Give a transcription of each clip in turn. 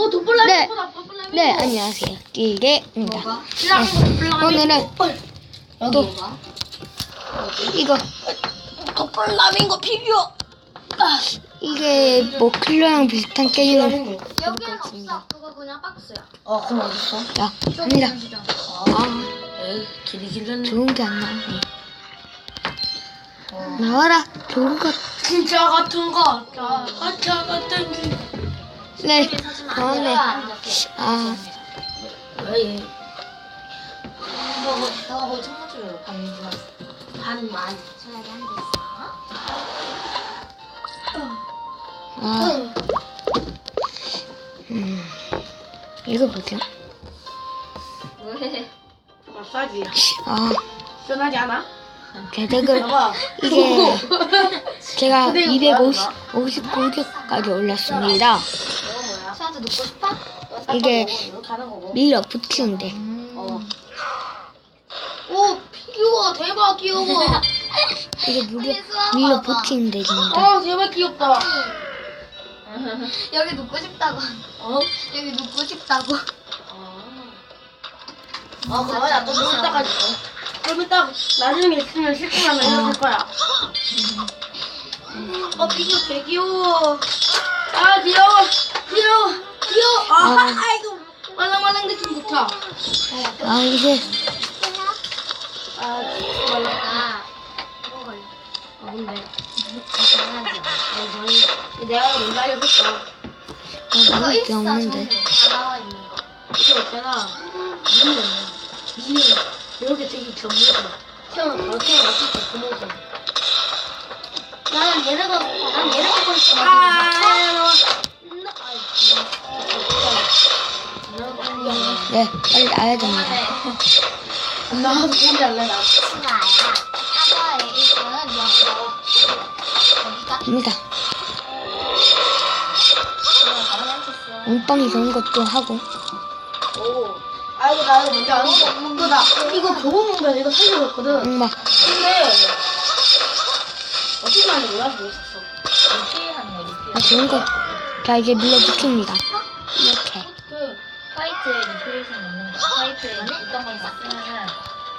어, 도플라미 네. 도플라미. 네, 안녕하세요. 기계입니다. 뭐가? 도플라미. 오늘은 여기 또. 이거, 도플라밍고 피규어. 이게 뭐 클로랑 비슷한 게임을. 여기는 있습니다. 없어. 그거 그냥 박스야. 어, 그럼 어딨어? 자, 갑니다. 아, 에이, 길이 길었네. 좋은 게 안 나오네. 어. 나와라. 좋은 것. 진짜 같은 거. 자, 가짜 같은 게. 네, 나오네. 아, 왜? 너, 뭐, 너가 거기. 반만. 아. 음, 이거 뭐죠? 왜? 마사지. 아, 시원하지 않아? 봐봐. 이게 제가 근데 이거 뭐야, 259개까지 올렸습니다. 수한테 눕고 싶어? 이게 거고. 밀어 붙이는데 어. 오, 피규어 대박 귀여워. 이게 밀어, 수학 밀어 봐봐. 붙이는 데입니다. 아, 대박 귀엽다. 여기 눕고 싶다고. 어? 여기 눕고 싶다고. 아, 그거야. 또좀 이따가 좀 이따 나중에 있으면 이거 될 거야. 어, 피규어 개 귀여워. 아, 귀여워. 귀여워. 귀여워. 아, 아. 아이고. 말랑말랑 느낌 좋다. 아 이제 아, 말랑. 아, 이거 걸려. 아, 근데. 장난하지 마. 내가 뭔가 해볼까. 아, 이거 먹을 게 없는데. 다 나와 있는 거. 이거 있잖아. 미니는, 미니, 이렇게 되게 전문가. 태어나, 바로 태어났을 때 구멍선. 나는 얘네가, 난 얘네가 갖고 싶어. 네 빨리 나야 됩니다. 나. 있는 영어. 여기가 됩니다. 몸빵이 좋은 것도 하고 오. 아이고, 나 이거 뭔지 아는 거. 나 이거 보고 먹으면 이거 살려줬거든. 음, 막 근데, 어떻게 하는지 몰라서 못 샀어. 피하는 거, 리필. 아, 좋은 거. 자 이제 밀어 붙입니다. 화이트에 넣는 거.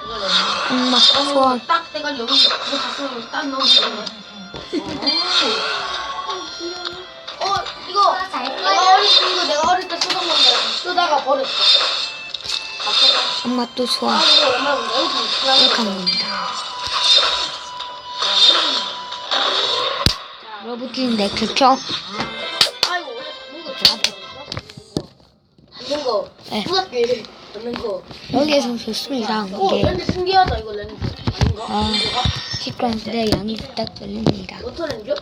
그걸 넣는. 음, 막 어, 딱 내가 여기 이거 봤으면 딱 넣으면 되네. 어, 이거. 잘 내가. 어릴 때 이거 내가 어릴 때 쓰던 건데 쓰다가 버렸어. 엄마 또 소원 아 이거 내가 이거 이렇게 하는 겁니다. 밀어 붙이는데 그쵸? 네. 초등학교 이름 받는 거. 여기에서 좋습니다. 오 이게 렌즈 신기하다 이거 렌즈 아닌가? 아. 이거가? 시끄러운데 양이 부탁드립니다. 어떤 렌즈?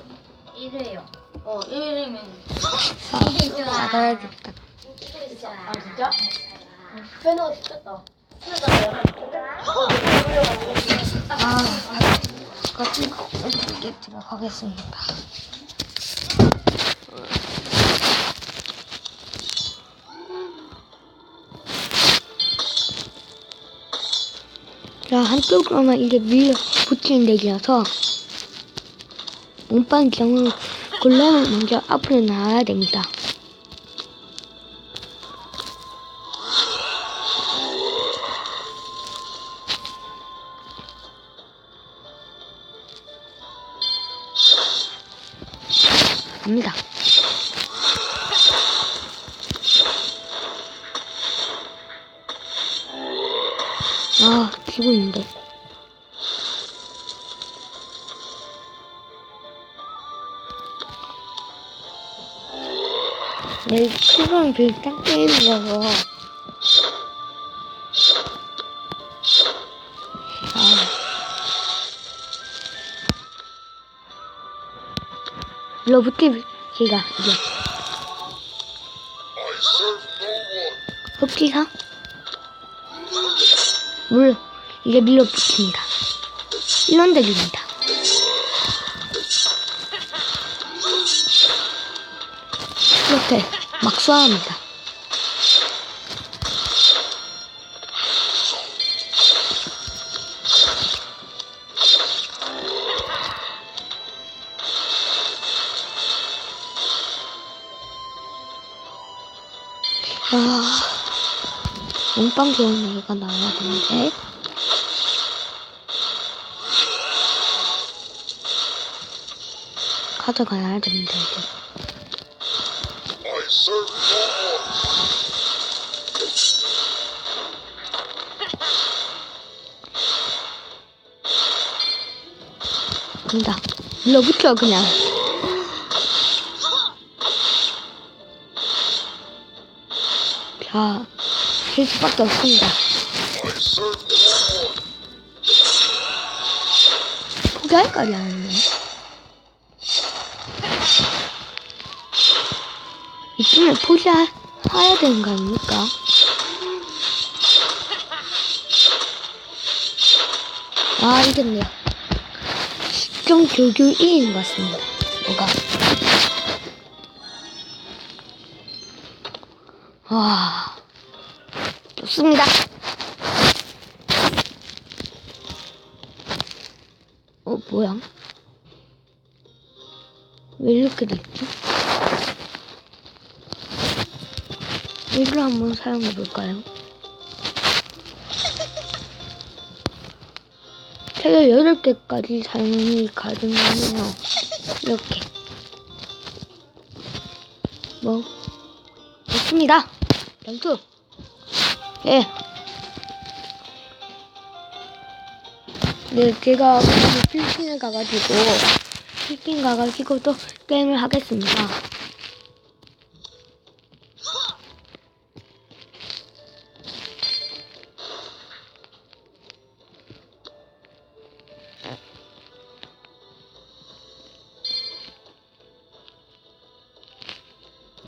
이래요. 어 이름이 아, 받아야겠다. 아 진짜? 패너가 시켰다. 아, 같이 이렇게 들어가겠습니다. 자, 한쪽 으로만 이게 밀려 붙이는 데이라서 몸빵 경우 골라면 먼저 앞으로 나와야 됩니다. 갑니다. 아, 기분인데. 내 크건 비슷한 게임이라서. 아. 러브티브 제가 이제 흡기사 물 이제 밀어붙입니다. 이런 덱입니다. 이렇게 막 쏴합니다. 아, 몸빵 좋은 애가 나와야 되는데. 가져가야 됩니다, one. 간다. 밀어붙여, 그냥. 자, 할 수밖에 없습니다. 포기할까지 안 했네. 이쯤에 포기해야 되는 거 아닙니까? 아, 이겼네요. 10점 교교 1인 것 같습니다. 뭐가. 와, 좋습니다. 어, 뭐야? 왜 이렇게 됐지? 이걸 한번 사용해 볼까요? 최대 8개까지 사용이 가능하네요. 이렇게. 뭐, 좋습니다. 점수. 예. 네, 제가 필리핀에 가가지고, 필리핀 가가지고 또 게임을 하겠습니다.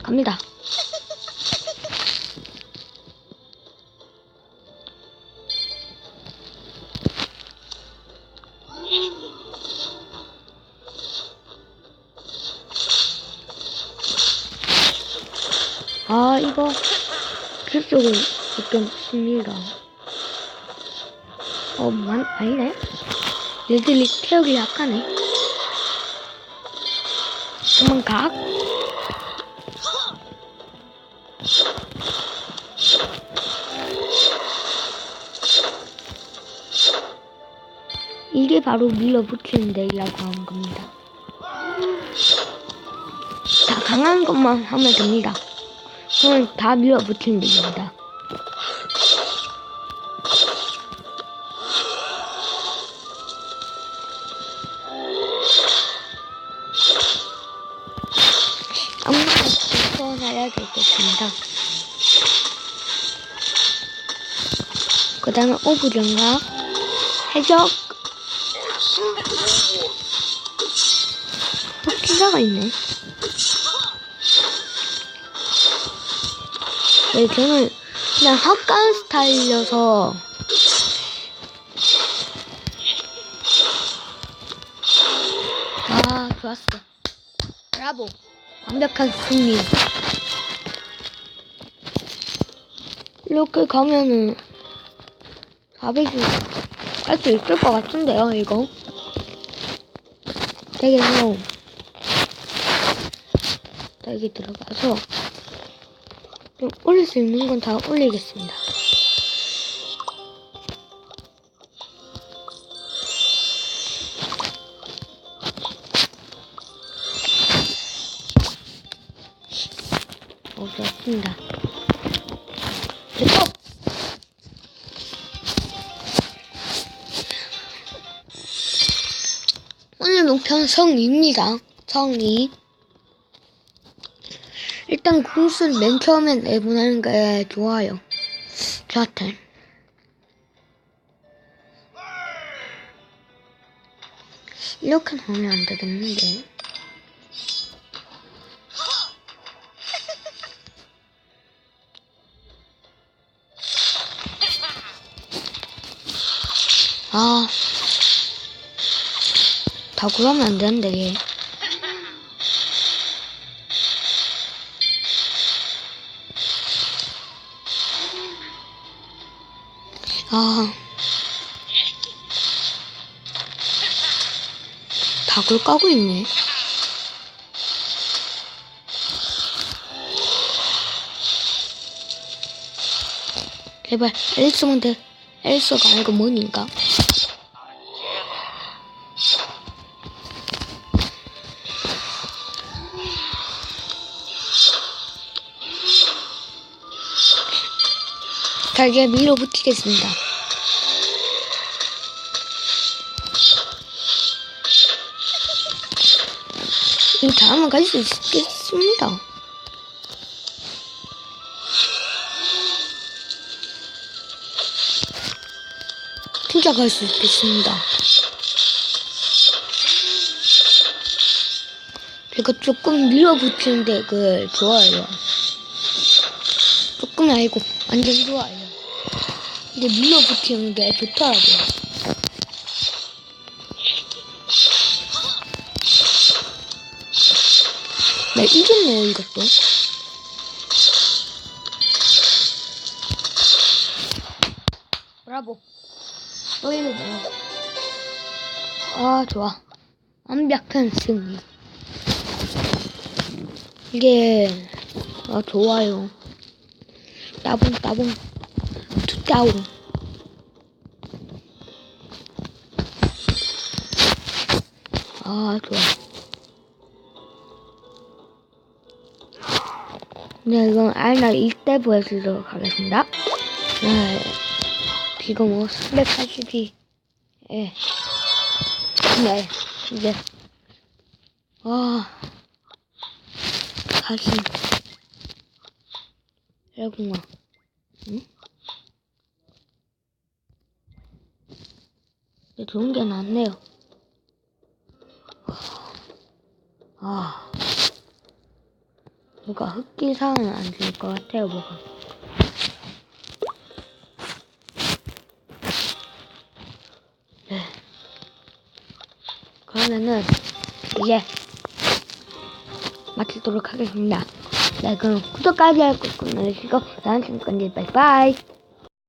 갑니다. 아, 이거, 그쪽을 좀 씁니다. 어, 만, 아니네? 얘들이 태우기 약하네. 각. 이게 바로 밀어붙이는 데이라고 하는 겁니다. 다 강한 것만 하면 됩니다. 그건 다 밀어붙이는 데입니다. 아무나 풀어놔야 되겠습니다. 그 다음에 오브전과 해적 One. 흑기사가 있네. 네, 저는 그냥 헛간 스타일이어서 아 좋았어. 브라보. 완벽한 승리. 이렇게 가면은 400이 할 수 있을 것 같은데요, 이거. 되겠네요. 여기 들어가서 좀 올릴 수 있는 건 다 올리겠습니다. 어, 좋습니다. 성리입니다. 성리. 일단 공수를 맨 처음에 내보내는 게 좋아요. 저한테. 이렇게 나오면 안 되겠는데. 아. 다 그러면 안 되는데, 얘. 아. 닭을 까고 있네. 제발 앨리스면 돼. 앨리스가 아니고 뭐니까. 자 이제 밀어붙이겠습니다. 이 다음은 갈 수 있겠습니다. 진짜 갈 수 있겠습니다. 제가 조금 밀어붙이는 데 그 좋아요. 조금이 아니고 완전 좋아요. 근데 밀어붙이는 게 좋더라고요. 나 이겼네요 이것도. 브라보. 또 이거네요. 아 좋아. 완벽한 승리. 이게 아 좋아요. 따봉 따봉 투따봉. 아 좋아. 네 이건 아이나 이때 보여드리도록 하겠습니다. 네. 지금 뭐 380이 예. 네 이제 아 가시 여구나 응? 좋은 게 낫네요 아 뭔가 흑기사는 안될 것 같아요 뭐가 네. 그러면은 이제 마치도록 하겠습니다. 네, 그럼 구독까지 할거 끊으시고 다음 시간까지 바이바이.